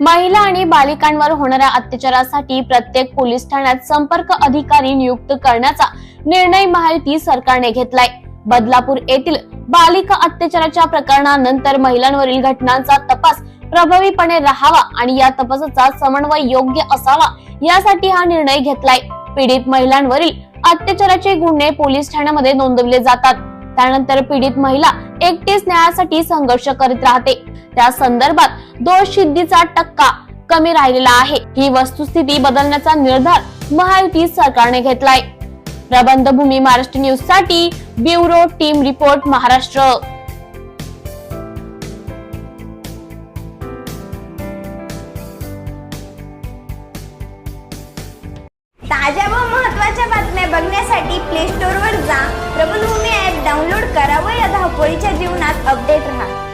महिला आणि बालिकांवर होणाऱ्या अत्याचारासाठी प्रत्येक पोलीस ठाण्यात संपर्क अधिकारी नियुक्त करण्याचा निर्णय महायुती सरकारने घेतलाय. बदलापूर येथील बालिका अत्याचाराच्या प्रकरणानंतर महिलांवरील घटनांचा तपास प्रभावीपणे राहावा आणि या तपासाचा समन्वय योग्य असावा यासाठी हा निर्णय घेतलाय. पीडित महिलांवरील अत्याचाराचे गुन्हे पोलीस ठाण्यामध्ये नोंदवले जातात. त्यानंतर पीडित महिला एकटीच न्यायासाठी संघर्ष करीत राहते. त्या संदर्भात दोष सिद्धीचा टक्का कमी राहिलेला आहे. ही वस्तुस्थिती बदलण्याचा निर्धार महायुती सरकारने घेतलाय. प्रबंधभूमी महाराष्ट्र न्यूजसाठी ब्युरो टीम रिपोर्ट महाराष्ट्र. ताज्या व महत्त्वाच्या बातम्या बघण्यासाठी प्ले स्टोर वर जा. प्रबलभूमी ऍप डाउनलोड करा व या धावपळीच्या जीवनात अपडेट राहा.